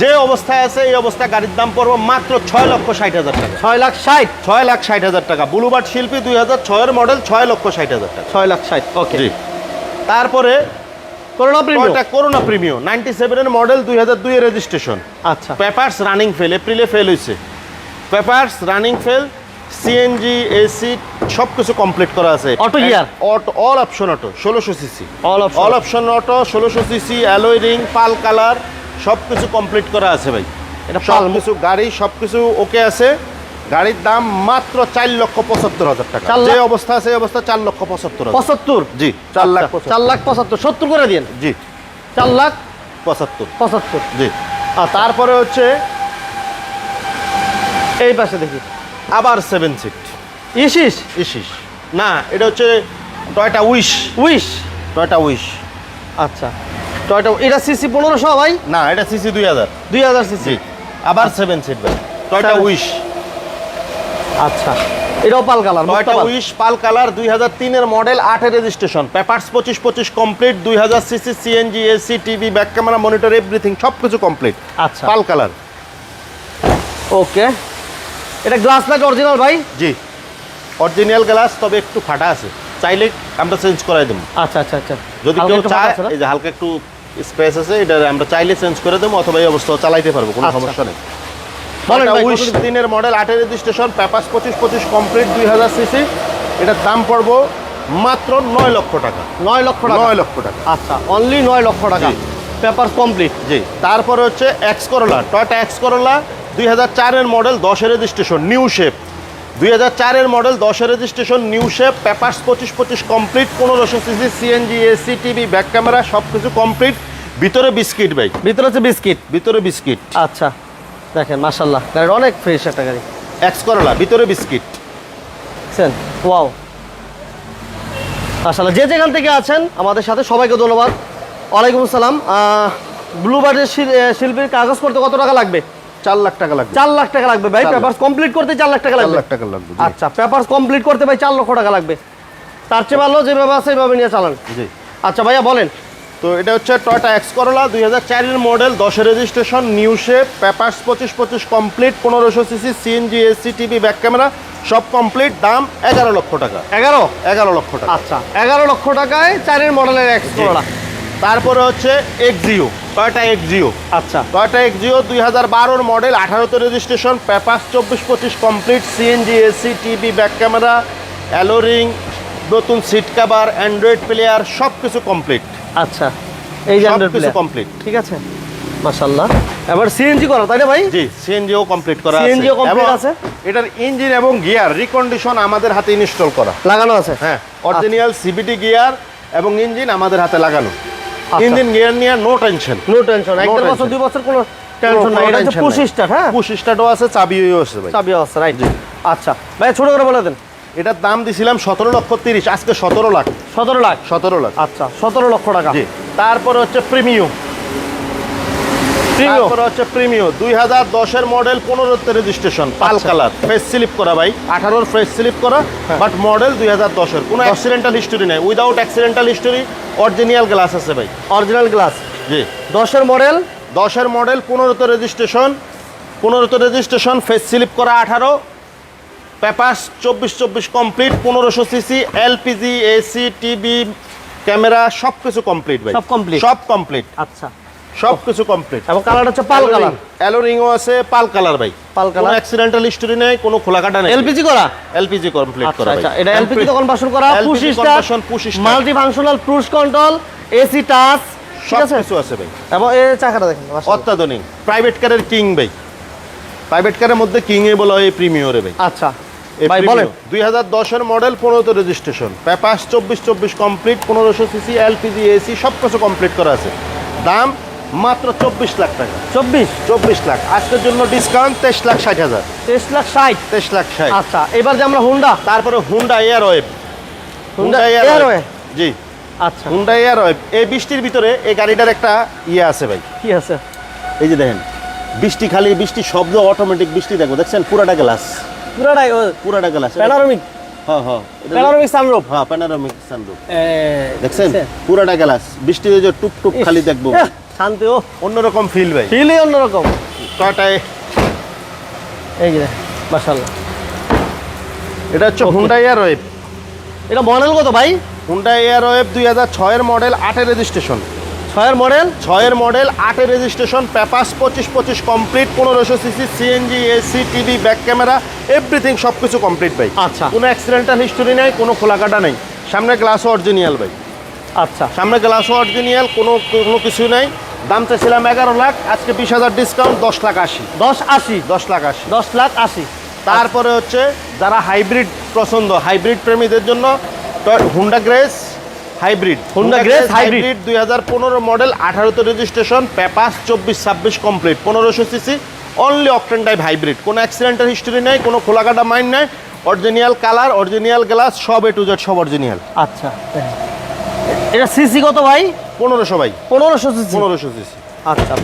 Speaker 2: যে অবস্থায় আছে এই অবস্থায় গাড়ির দাম পড়ব মাত্র ছয় লক্ষ ষাট হাজার টাকা।
Speaker 1: ছয় লাখ ষাট?
Speaker 2: ছয় লাখ ষাট হাজার টাকা। ব্লুবার্ড শিল্পী দুই হাজার ছয়ের মডেল ছয় লক্ষ ষাট হাজার টাকা।
Speaker 1: ছয় লাখ ষাট ওকে
Speaker 2: জি। তারপরে
Speaker 1: Corona premium
Speaker 2: Toyota Corona premium ninety সেভেনের মডেল দুই হাজার দুইয়ের রেজিস্ট্রেশন
Speaker 1: আচ্ছা।
Speaker 2: পেপার্স রানিং ফেল এপ্রিলে ফেল হয়েছে। Papers running fail CNG AC সব কিছু কমপ্লিট করা আছে।
Speaker 1: Auto gear?
Speaker 2: Auto all option auto ষোলোশো CC
Speaker 1: all option
Speaker 2: all option auto ষোলোশো CC alloy ring pearl colour সব কিছু কমপ্লিট করা আছে ভাই।
Speaker 1: এটা
Speaker 2: সব কিছু গাড়ি সব কিছু ওকে আছে। গাড়ির দাম মাত্র চার লক্ষ পঁচাত্তর হাজার টাকা? যে অবস্থা আছে এই অবস্থা চার লক্ষ পঁচাত্তর
Speaker 1: পঁচাত্তর?
Speaker 2: জি চার লাখ
Speaker 1: আচ্ছা, চার লাখ পঁচাত্তর সত্তর করে দিন
Speaker 2: জি
Speaker 1: চার লাখ
Speaker 2: পঁচাত্তর।
Speaker 1: পঁচাত্তর।
Speaker 2: জি
Speaker 1: আর
Speaker 2: তারপরে হচ্ছে
Speaker 1: এই পাশে দেখি।
Speaker 2: আবার সেভেন সিট
Speaker 1: ইসিস?
Speaker 2: ইসিস। না এটা হচ্ছে Toyota Wish
Speaker 1: Wish
Speaker 2: Toyota Wish
Speaker 1: আচ্ছা টয়টা এটা সিসি পনেরোশো ভাই?
Speaker 2: না এটা সিসি দুই হাজার।
Speaker 1: দুই হাজার সিসি
Speaker 2: আবার সেভেন সিট ভাই। টয়টা
Speaker 1: Seven-
Speaker 2: উইশ
Speaker 1: আচ্ছা। এটাও pearl colour
Speaker 2: Toyota Wish pearl. Colour দুই হাজার তিনের মডেল আটের রেজিস্ট্রেশন পেপার্স পঁচিশ পঁচিশ কমপ্লিট দুই হাজার CC CNG AC TV back camera monitor everything সব কিছু কমপ্লিট
Speaker 1: আচ্ছা।
Speaker 2: পাল কালার।
Speaker 1: ওকে এটা গ্লাস লাইট অরিজিনাল ভাই?
Speaker 2: জি। অরিজিনাল গ্লাস তবে একটু ফাটা আছে। চাইলে আমরা চেঞ্জ করাই দেবো।
Speaker 1: আচ্ছা আচ্ছা আচ্ছা।
Speaker 2: যদি কেউ চায় এই যে হালকা একটু স্পেস আছে এটা আমরা চাইলে চেঞ্জ করে দেবো অথবা এই অবস্থা চালাইতে পারব কোনো
Speaker 1: আচ্ছা।
Speaker 2: সমস্যা নেই।
Speaker 1: কত
Speaker 2: মডেল আটের রেজিস্ট্রেশন পেপার্স পঁচিশ পঁচিশ কমপ্লিট দুই হাজার সিসি এটার দাম পড়ব মাত্র নয় লক্ষ টাকা।
Speaker 1: নয় লক্ষ টাকা?
Speaker 2: নয় লক্ষ টাকা।
Speaker 1: আচ্ছা অনলি নয় লক্ষ টাকা। পেপার কমপ্লিট
Speaker 2: জি। তারপরে হচ্ছে X Corolla Toyota X Corolla দুই হাজার চারের মডেল দশের রেজিস্ট্রেশন নিউ শেপ দুই হাজার চারের মডেল দশের রেজিস্ট্রেশন নিউ শেপ পেপার্স পঁচিশ পঁচিশ কমপ্লিট পনেরোশো CC CNG AC TV back camera সব কিছু কমপ্লিট ভিতরে বিস্কিট ভাই।
Speaker 1: ভিতরে হচ্ছে বিস্কিট
Speaker 2: ভিতরে বিস্কিট
Speaker 1: আচ্ছা। দেখেন মাশাল্লাহ গাড়ির অনেক ফ্রেশ একটা গাড়ি।
Speaker 2: এক্স করোলা ভিতরে বিস্কিট।
Speaker 1: দেখছেন? ওয়াও মাশাল্লাহ যে যেখান থেকে আছেন আমাদের সাথে সবাইকে ধন্যবাদ। ওয়ালাইকুম আসসালাম। ব্লুবার্ডের শিল্পীর কাগজ করতে কত টাকা লাগবে?
Speaker 2: চার লাখ টাকা লাগবে।
Speaker 1: চার লাখ টাকা লাগবে ভাই? পেপার কমপ্লিট করতে চার লাখ টাকা লাগবে?
Speaker 2: লাখ টাকা লাগবে
Speaker 1: আচ্ছা পেপার কমপ্লিট করতে ভাই চার লক্ষ টাকা লাগবে। তার চেয়ে ভালো যেভাবে আছে এইভাবে নিয়ে চালান।
Speaker 2: জি।
Speaker 1: আচ্ছা ভাইয়া বলেন।
Speaker 2: তো এটা হচ্ছে টয়টা এক্স করোলা দুই হাজার চারের মডেল দশের রেজিস্ট্রেশন নিউ শেপ পেপার্স পঁচিশ পঁচিশ কমপ্লিট পনেরোশো CC CNG AC TV back camera সব কমপ্লিট দাম এগারো লক্ষ টাকা।
Speaker 1: এগারো?
Speaker 2: এগারো লক্ষ টাকা।
Speaker 1: আচ্ছা এগারো লক্ষ টাকায় চারের মডেলের এক্স। করোলা
Speaker 2: তারপরে হচ্ছে এক্সিও টয়টা এক্সিও
Speaker 1: আচ্ছা।
Speaker 2: টয়টা এক্সিও দুই হাজার বারোর মডেল আঠারোতে রেজিস্ট্রেশন পেপার্স চব্বিশ পঁচিশ complete CNG AC TV back camera alloy ring নতুন সিট কাভার অ্যান্ড্রয়েড প্লেয়ার সব কিছু কমপ্লিট
Speaker 1: আচ্ছা এই যে Android
Speaker 2: কমপ্লিট
Speaker 1: ঠিক আছে? মাশাল্লাহ এবার সিএনজি করা তাই না ভাই?
Speaker 2: জি সিএনজিও কমপ্লিট করা আছে
Speaker 1: CNG ও complete
Speaker 2: এবং
Speaker 1: আছে?
Speaker 2: এটার ইঞ্জিন এবং গিয়ার রিকন্ডিশন আমাদের হাতে ইনস্টল করা।
Speaker 1: লাগানো আছে।
Speaker 2: হ্যাঁ অরিজিনাল সিবিটি গিয়ার এবং ইঞ্জিন আমাদের হাতে লাগানো।
Speaker 1: আচ্ছা।
Speaker 2: ইঞ্জিন গিয়ার নিয়ে নো টেনশন
Speaker 1: নো টেনশন এক বছর দুই বছর কোনো টেনশন নাই এটা হচ্ছে পুশ স্টার্ট হ্যাঁ?
Speaker 2: পুশ স্টার্টও আছে চাবিও আছে ভাই।
Speaker 1: চাবি আছে রাইট আচ্ছা ভাই ছোট করে বলে দেন।
Speaker 2: এটার দাম দিছিলাম সতেরো লক্ষ তিরিশ আজকে সতেরো লাখ।
Speaker 1: সতেরো লাখ?
Speaker 2: সতেরো লাখ।
Speaker 1: আচ্ছা সতেরো লক্ষ টাকা।
Speaker 2: জি। তারপরে হচ্ছে প্রিমিয়ম। তারপরে হচ্ছে দুই হাজার দশের মডেল পনেরোতে রেজিস্ট্রেশন পাল
Speaker 1: আচ্ছা।
Speaker 2: কালার। স্লিপ করা ভাই। আঠারোর স্লিপ করা
Speaker 1: হ্যাঁ।
Speaker 2: বাট মডেল দুই হাজার দশের। কোনো অ্যাক্সিডেন্টাল হিস্টোরি নেই। Without accidental history original glass আছে ভাই।
Speaker 1: অরিজিনাল গ্লাস
Speaker 2: জি।
Speaker 1: দশের মডেল?
Speaker 2: দশের মডেল পনেরোতে রেজিস্ট্রেশন পনেরোতে রেজিস্ট্রেশন ফেস স্লিপ করা আঠারো পেপাস চব্বিশ চব্বিশ কমপ্লিট পনেরোশো CC LPG AC TV camera সব কিছু কমপ্লিট ভাই।
Speaker 1: সব complete?
Speaker 2: সব কমপ্লিট।
Speaker 1: আচ্ছা।
Speaker 2: সব কিছু কমপ্লিট।
Speaker 1: এবং কালার হচ্ছে পাল কালার
Speaker 2: অ্যালোরিংও আছে পাল কালার ভাই।
Speaker 1: পাল কালার কোনো
Speaker 2: অ্যাক্সিডেন্টাল হিস্টোরি নেই কোনো খোলা কাটা নেই।
Speaker 1: এলপিজি করা?
Speaker 2: এলপিজি কমপ্লিট
Speaker 1: আচ্ছা
Speaker 2: করা ভাই।
Speaker 1: আচ্ছা এটা এলপিজি কনভার্সন করা? Push start multi functional cruise control AC touch
Speaker 2: সব
Speaker 1: আছে?
Speaker 2: কিছু আছে ভাই।
Speaker 1: এবং এই চাকাটা দেখেন
Speaker 2: অত্যাধুনিক। প্রাইভেট কারের কিং ভাই। প্রাইভেট কারের মধ্যে কিং এ বলা হয় প্রিমিয়রে ভাই।
Speaker 1: আচ্ছা। ভাই বলেন।
Speaker 2: দুই হাজার দশের মডেল পনেরোতে রেজিস্ট্রেশন পেপাস চব্বিশ চব্বিশ কমপ্লিট পনেরোশো সিসি এলপিজি এসি সব কিছু কমপ্লিট করা আছে। দাম মাত্র চব্বিশ লাখ টাকা।
Speaker 1: চব্বিশ?
Speaker 2: চব্বিশ লাখ। আজকের জন্য ডিসকাউন্ট তেইশ লাখ ষাট হাজার।
Speaker 1: তেইশ লাখ ষাট?
Speaker 2: তেইশ লাখ ষাট।
Speaker 1: আচ্ছা এবার যে আমরা হুন্ডা
Speaker 2: তারপরে Honda Airwave
Speaker 1: Honda
Speaker 2: air
Speaker 1: Airwave?
Speaker 2: জি।
Speaker 1: আচ্ছা।
Speaker 2: হুন্ডা এয়ার ওয়েব এই বৃষ্টির ভিতরে এই গাড়িটার একটা ইয়ে আছে ভাই।
Speaker 1: কি আছে?
Speaker 2: এই যে দেখেন বৃষ্টি খালি বৃষ্টি শব্দ অটোমেটিক বৃষ্টি দেখো দেখছেন? পুরাটা গ্লাস
Speaker 1: পুরাটাই
Speaker 2: পুরাটা গ্লাস
Speaker 1: প্যানোরামিক
Speaker 2: হ্যাঁ হ্যাঁ।
Speaker 1: প্যানোরামিক সানরুফ
Speaker 2: হ্যাঁ প্যানোরামিক সানরুফ দেখছেন? পুরাটা গ্লাস বৃষ্টি যে টুপ টুপ খালি দেখব।
Speaker 1: শান্তি ও।
Speaker 2: অন্যরকম ফিল ভাই।
Speaker 1: ফিলই অন্যরকম।
Speaker 2: টয়টায়
Speaker 1: এই যে মাশাআল্লাহ।
Speaker 2: এটা হচ্ছে হুন্ডা ওয়েব
Speaker 1: এটা মডেল কত ভাই?
Speaker 2: হুন্ডা ওয়েব দুই হাজার ছয়ের মডেল আটের রেজিস্ট্রেশন
Speaker 1: ছয়ের মডেল
Speaker 2: ছয়ের মডেল আটের রেজিস্ট্রেশন পেপাস পঁচিশ পঁচিশ কমপ্লিট পনেরোশো CC CNG AC TV back camera everything সব কিছু কমপ্লিট ভাই।
Speaker 1: আচ্ছা।
Speaker 2: কোনো অ্যাক্সিডেন্টাল হিস্টোরি নেই কোনো খোলা কাটা নেই। সামনে গ্লাসও অরিজিনিয়াল ভাই।
Speaker 1: আচ্ছা।
Speaker 2: সামনে গ্লাসও অরিজিনিয়াল কোনো কোনো কিছু নেই। দাম চাইছিলাম এগারো লাখ আজকে বিশ হাজার ডিসকাউন্ট দশ লাখ আশি।
Speaker 1: দশ আশি?
Speaker 2: দশ লাখ আশি।
Speaker 1: দশ লাখ আশি।
Speaker 2: তারপরে হচ্ছে যারা হাইব্রিড পছন্দ হাইব্রিড প্রেমীদের জন্য Honda Grace hybrid
Speaker 1: Honda Grace hybrid।
Speaker 2: দুই হাজার পনেরো মডেল আঠারোতে রেজিস্ট্রেশন পেপাস চব্বিশ ছাব্বিশ কমপ্লিট পনেরোশো CC only octane type hybrid কোনো অ্যাক্সিডেন্টাল হিস্টোরি নেই কোনো খোলাকাটা মাইন্ড নেই অরিজিনাল কালার অরিজিনাল গ্লাস সব এ টু জেড সব অরিজিনাল
Speaker 1: আচ্ছা এটা সিসি কত ভাই?
Speaker 2: পনেরোশো ভাই।
Speaker 1: পনেরোশো সিসি।
Speaker 2: পনেরোশো সিসি।
Speaker 1: আচ্ছা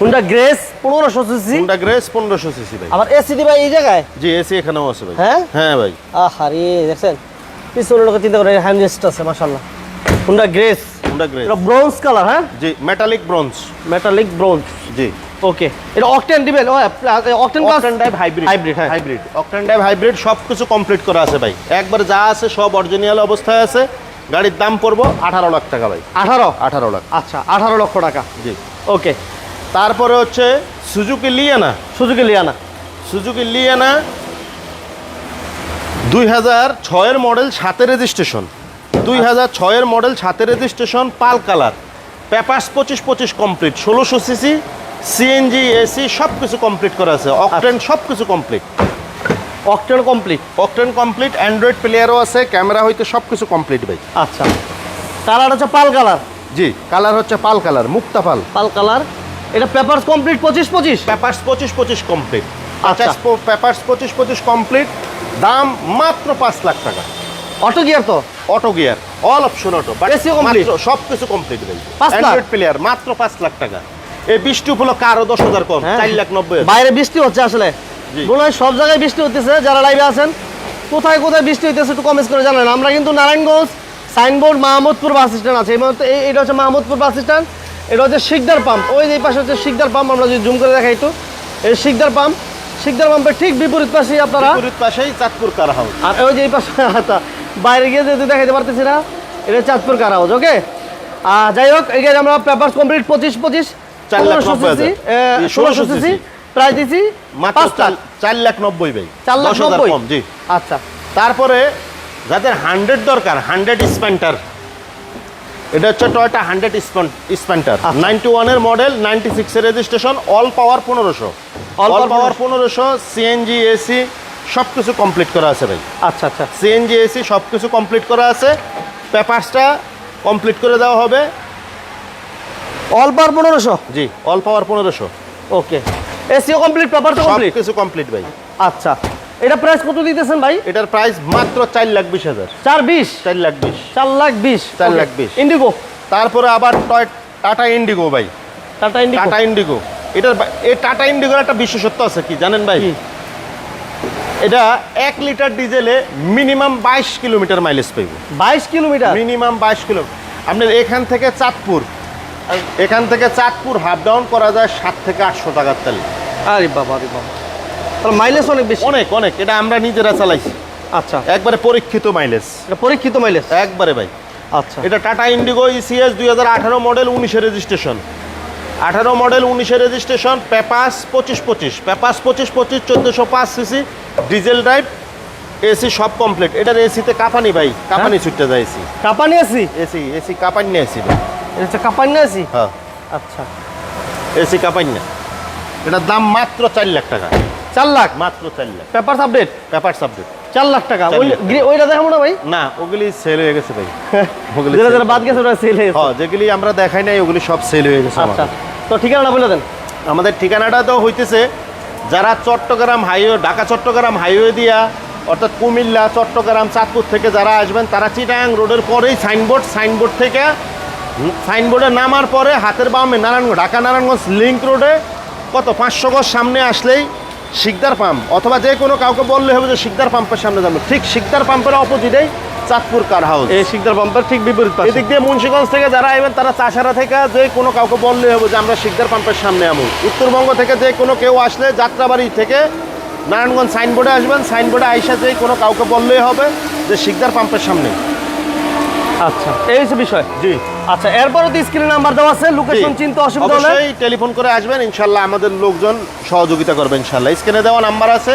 Speaker 1: হুন্ডা গ্রেস পনেরোশো সিসি।
Speaker 2: হুন্ডা গ্রেস পনেরোশো সিসি ভাই।
Speaker 1: আবার এসি দিবা এই জায়গায়?
Speaker 2: জি এসি এখানেও আছে ভাই।
Speaker 1: হ্যাঁ?
Speaker 2: হ্যাঁ ভাই।
Speaker 1: আহারে দেখছেন? পিছনে লোকে চিন্তা করে হ্যান্ডরেস্ট আছে মাশাল্লাহ হুন্ডা গ্রেস
Speaker 2: হুন্ডা গ্রেস
Speaker 1: এটা ব্রোঞ্জ কালার হ্যাঁ?
Speaker 2: জি মেটালিক ব্রোঞ্জ
Speaker 1: মেটালিক ব্রোঞ্জ
Speaker 2: জি।
Speaker 1: ওকে এটা অকটেন দিবেন? ও octane
Speaker 2: octane type hybrid
Speaker 1: Hybrid, হ্যাঁ।
Speaker 2: হাইব্রিড অকটেন টাইপ হাইব্রিড সব কিছু কমপ্লিট করা আছে ভাই। একবার যা আছে সব অরিজিনাল অবস্থায় আছে। গাড়ির দাম পড়ব আঠারো লাখ টাকা ভাই।
Speaker 1: আঠারো?
Speaker 2: আঠারো লাখ।
Speaker 1: আচ্ছা আঠারো লক্ষ টাকা।
Speaker 2: জি।
Speaker 1: ওকে
Speaker 2: তারপরে হচ্ছে Suzuki Liana
Speaker 1: Suzuki Liana
Speaker 2: Suzuki Liana দুই হাজার ছয়ের মডেল সাতের রেজিস্ট্রেশন দুই হাজার ছয়ের মডেল সাতের রেজিস্ট্রেশন পাল কালার। পেপার্স পঁচিশ পঁচিশ কমপ্লিট ষোলোশো সিসি সিএনজি এসি সব কিছু কমপ্লিট করা আছে। অকটেন সব কিছু complete.
Speaker 1: Octane complete?
Speaker 2: Octane complete Android প্লেয়ারও আছে ক্যামেরা হইতে সব কিছু কমপ্লিট ভাই।
Speaker 1: আচ্ছা। কালার হচ্ছে পাল কালার?
Speaker 2: জি কালার হচ্ছে পাল কালার মুক্তা পাল।
Speaker 1: Pearl colour. এটা পেপারস কমপ্লিট পঁচিশ পঁচিশ?
Speaker 2: পেপার্স পঁচিশ পঁচিশ কমপ্লিট।
Speaker 1: আচ্ছা।
Speaker 2: পেপার্স পঁচিশ পঁচিশ কমপ্লিট দাম মাত্র পাঁচ লাখ টাকা।
Speaker 1: অটো গিয়ার তো?
Speaker 2: Auto gear all option auto
Speaker 1: ও complete?
Speaker 2: সব কিছু কমপ্লিট ভাই? অ্যান্ড্রয়েড প্লেয়ার মাত্র পাঁচ লাখ টাকা। এই বৃষ্টি উপলক্ষে আরও দশ হাজার কম
Speaker 1: হ্যাঁ।
Speaker 2: চার লাখ নব্বই
Speaker 1: বাইরে বৃষ্টি হচ্ছে আসলে। মনে হয় সব জায়গায় বৃষ্টি হতেছে যারা লাইভে আছেন কোথায় কোথায় বৃষ্টি হইতেছে একটু কমেন্ট করে জানেন। আমরা কিন্তু Narayanganj signboard Mahmudpur bus stand আছে। এই মুহূর্তে এটা হচ্ছে মাহমুদপুর বাস স্ট্যান্ড। এটা হচ্ছে শিকদার পাম্প। ওই যে পাশে হচ্ছে শিকদার পাম্প আমরা যদি জুম করে দেখাই একটু। এই শিকদার পাম্প শিকদার পাম্পের ঠিক বিপরীত পাশেই আপনারা
Speaker 2: বিপরীত পাশেই চাঁদপুর কার হাউস
Speaker 1: আর ওই যে এই পাশে আচ্ছা, বাইরে গিয়ে যেহেতু দেখাতে পারতেছি না এটা চাঁদপুর কার হাউস ওকে আর যাই হোক এই যে আমরা পেপার কমপ্লিট পঁচিশ পঁচিশ ষোলোশো সিসি দিছি লাখ।
Speaker 2: চার- লাখ নব্বই ভাই।
Speaker 1: চার লাখ নব্বই?
Speaker 2: জি।
Speaker 1: আচ্ছা।
Speaker 2: তারপরে যাদের হান্ড্রেড দরকার হান্ড্রেড স্পেন্টার এটা হচ্ছে টয়টা হান্ড্রেড স্পেন্টার। নাইনটি ওয়ানের মডেল নাইনটি সিক্সের রেজিস্ট্রেশন অল পাওয়ার পনেরোশো। অল পাওয়ার পনেরোশো। সিএনজি এসি সব কিছু কমপ্লিট করা আছে ভাই।
Speaker 1: আচ্ছা আচ্ছা।
Speaker 2: সিএনজি এসি সব কিছু কমপ্লিট করা আছে। পেপারসটা কমপ্লিট করে দেওয়া হবে।
Speaker 1: অল পাওয়ার পনেরোশো?
Speaker 2: জি অল পাওয়ার পনেরোশো।
Speaker 1: ওকে এসিও কমপ্লিট পেপার তো কমপ্লিট
Speaker 2: কিছু কমপ্লিট ভাই।
Speaker 1: আচ্ছা। এটা প্রাইস কত দিতেছেন ভাই?
Speaker 2: এটার প্রাইস মাত্র চার লাখ বিশ হাজার।
Speaker 1: চার বিশ?
Speaker 2: চার লাখ বিশ।
Speaker 1: চার লাখ বিশ।
Speaker 2: চার লাখ বিশ।
Speaker 1: ইন্ডিগো
Speaker 2: তারপরে আবার টাটা ইন্ডিগো ভাই।
Speaker 1: টাটা ইন্ডিগো
Speaker 2: টাটা ইন্ডিগো এটার এই টাটা ইন্ডিগোর একটা বিশেষত্ব আছে কি জানেন ভাই? এটা এক লিটার ডিজেলে মিনিমাম বাইশ কিলোমিটার মাইলেজ পাইব।
Speaker 1: বাইশ কিলোমিটার?
Speaker 2: মিনিমাম বাইশ কিলো আপনার এখান থেকে চাঁদপুর এখান থেকে চাঁদপুর হাফ ডাউন করা যায় সাত থেকে আটশো টাকার তেল।
Speaker 1: আরে বাবা আরে বাবা। তাহলে মাইলেজ অনেক বেশি?
Speaker 2: অনেক অনেক। এটা আমরা নিজেরা চালাইছি।
Speaker 1: আচ্ছা।
Speaker 2: একবারে পরীক্ষিত মাইলেজ
Speaker 1: এটা পরীক্ষিত মাইলেজ
Speaker 2: একবারে ভাই।
Speaker 1: আচ্ছা।
Speaker 2: এটা টাটা ইন্ডিগো ইসিএস দুই হাজার আঠারো মডেল উনিশে রেজিস্ট্রেশন আঠারো মডেল উনিশে রেজিস্ট্রেশন পেপাস পঁচিশ পঁচিশ পেপাস পঁচিশ পঁচিশ চোদ্দোশো পাঁচ সিসি ডিজেল ড্রাইভ এসি সব কমপ্লিট এটার এসিতে কাপানি ভাই কাপানি ছুটতে যায় এসি।
Speaker 1: কাপানি এসি?
Speaker 2: এসি এসি কাপানি না এসি
Speaker 1: এটা কাপানি আছি
Speaker 2: হ্যাঁ।
Speaker 1: আচ্ছা।
Speaker 2: এসি কাপানি না। এটার দাম মাত্র চার লাখ টাকা।
Speaker 1: চার লাখ?
Speaker 2: মাত্র চার lakh.
Speaker 1: Paper update
Speaker 2: paper subject
Speaker 1: চার লাখ টাকা। ওই ওইটা দেখাবো না ভাই?
Speaker 2: না ওগুলি সেল হয়ে গেছে ভাই। ওগুলি
Speaker 1: যেটা বাদ গেছে ওটা সেল হয়েছে
Speaker 2: হ্যাঁ যেগুলি আমরা দেখাই নাই ওগুলি সব সেল হয়ে গেছে
Speaker 1: আচ্ছা। তো ঠিকানাটা বলে দেন।
Speaker 2: আমাদের ঠিকানাটা তো হইতেছে যারা চট্টগ্রাম হাইওয়ে, ঢাকা চট্টগ্রাম হাইওয়ে দিয়া, অর্থাৎ কুমিল্লা, চট্টগ্রাম, চাঁদপুর থেকে যারা আসবেন, তারা চিটাং রোডের পরেই সাইনবোর্ড সাইনবোর্ড থেকে সাইনবোর্ডে নামার পরে হাতের বামে নারায়ণগঞ্জ, ঢাকা নারায়ণগঞ্জ লিঙ্ক রোডে কত, পাঁচশো গজ সামনে আসলেই শিকদার পাম্প, অথবা যে কোনো কাউকে বললে হবে যে শিকদার পাম্পের সামনে যাবে ঠিক শিকদার পাম্পের অপোজিটেই চাঁদপুর কার হাউস
Speaker 1: এই শিকদার পাম্পের ঠিক বিপরীত পাশে।
Speaker 2: এদিক দিয়ে মুন্সিগঞ্জ থেকে যারা আইবেন তারা চাষারা থেকে যে কোনো কাউকে বললে হবে যে আমরা শিকদার পাম্পের সামনে আমু উত্তরবঙ্গ থেকে যে কোনো কেউ আসলে যাত্রাবাড়ি থেকে নারায়ণগঞ্জ সাইনবোর্ডে আসবেন। সাইনবোর্ডে আইসা যে কোনো কাউকে বললেই হবে যে শিকদার পাম্পের সামনে।
Speaker 1: আচ্ছা এই হচ্ছে বিষয়।
Speaker 2: জি।
Speaker 1: আচ্ছা এরপরও তো স্ক্রিনে নাম্বার দেওয়া আছে লোকেশন চিনতে অসুবিধা হলে।
Speaker 2: টেলিফোন করে আসবেন ইনশাল্লাহ আমাদের লোকজন সহযোগিতা করবে ইনশাল্লাহ। স্ক্রিনে দেওয়া নাম্বার আছে।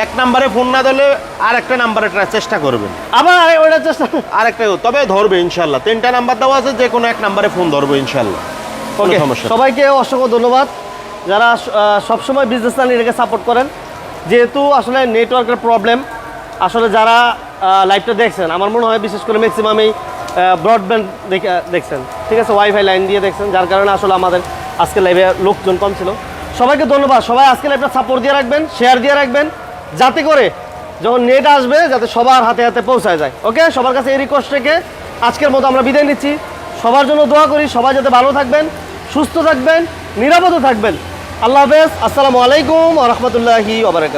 Speaker 2: এক নাম্বারে ফোন না দিলে আর একটা নাম্বারে ট্রাই চেষ্টা করবেন।
Speaker 1: আবার ওইটা চেষ্টা
Speaker 2: আর একটা তবে ধরবে ইনশাল্লাহ। তিনটা নাম্বার দেওয়া আছে যে কোনো এক নাম্বারে ফোন ধরবো ইনশাল্লাহ। কোনো
Speaker 1: ওকে
Speaker 2: সমস্যা
Speaker 1: সবাইকে অসংখ্য ধন্যবাদ। যারা সবসময় বিজনেস চ্যানেলটাকে সাপোর্ট করেন যেহেতু আসলে নেটওয়ার্কের প্রবলেম আসলে যারা লাইভটা দেখছেন আমার মনে হয় বিশেষ করে ম্যাক্সিমাম এই ব্রডব্যান্ড দেখছেন। ঠিক আছে ওয়াইফাই লাইন দিয়ে দেখছেন যার কারণে আসলে আমাদের আজকে লাইভে লোকজন কম ছিল। সবাইকে ধন্যবাদ। সবাই আজকে লাইভটা সাপোর্ট দিয়ে রাখবেন শেয়ার দিয়ে রাখবেন। যাতে করে যখন নেট আসবে যাতে সবার হাতে হাতে পৌঁছায় যায়। ওকে সবার কাছে এই রিকোয়েস্ট রেখে আজকের মতো আমরা বিদায় নিচ্ছি। সবার জন্য দোয়া করি, সবাই যাতে ভালো থাকবেন, সুস্থ থাকবেন, নিরাপদে থাকবেন। আল্লাহ হাফেজ। আসসালামু আলাইকুম রহমতুল্লাহি ওবরাকাত